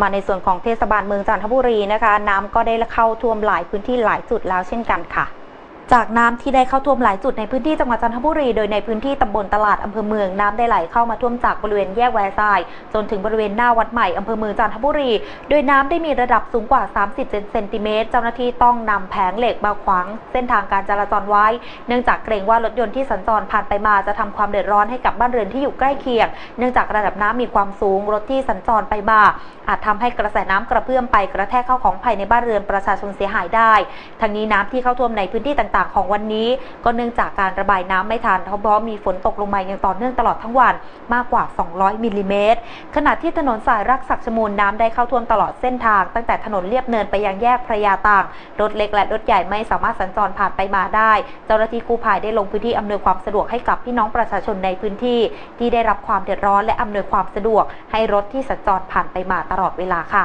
มาในส่วนของเทศบาลเมืองจันทบุรีนะคะ น้ำก็ได้เข้าท่วมหลายพื้นที่หลายจุดแล้วเช่นกันค่ะ จากน้ำที่ได้เข้าท่วมหลายจุดในพื้นที่จังหวัดจันทบุรี โดยในพื้นที่ตำบลตลาดอำเภอเมืองน้ำได้ไหลเข้ามาท่วมจากบริเวณแยกแวร์ายจนถึงบริเวณหน้าวัดใหม่อำเภอเมืองจันทบุรี โดยน้ำได้มีระดับสูงกว่า 30 เซนติเมตร เจ้าหน้าที่ต้องนำแผงเหล็กมาขวางเส้นทางการจราจรไว้ เนื่องจากเกรงว่ารถยนต์ที่สัญจรผ่านไปมาจะทำความเดือดร้อนให้กับบ้านเรือนที่อยู่ใกล้เคียง เนื่องจากระดับน้ำมีความสูงรถที่สัญจรไปมาอาจทำให้กระแสน้ำกระเพื่อมไปกระแทกเข้าของภายในบ้านเรือนประชาชนเสียหายได้ ทั้งนี้น้ำที่เข้าท่วมในพื้นที่ต่างๆ ของวันนี้ ก็เนื่องจากการระบายน้ำไม่ทันเพราะมีฝนตกลงมาอย่างต่อเนื่องตลอดทั้งวันมากกว่า 200 มิลลิเมตร ขณะที่ถนนสายรักศักชมูลน้ำได้เข้าท่วมตลอดเส้นทาง ตั้งแต่ถนนเลียบเนินไปยังแยกพระยาต่าง รถเล็กและรถใหญ่ไม่สามารถสัญจรผ่านไปมาได้ เจ้าหน้าที่กู้ภัยได้ลงพื้นที่อำนวยความสะดวกให้กับพี่น้องประชาชนในพื้นที่ ที่ได้รับความเดือดร้อนและอำนวยความสะดวก ให้รถที่สัญจรผ่านไปมาตลอดเวลาค่ะ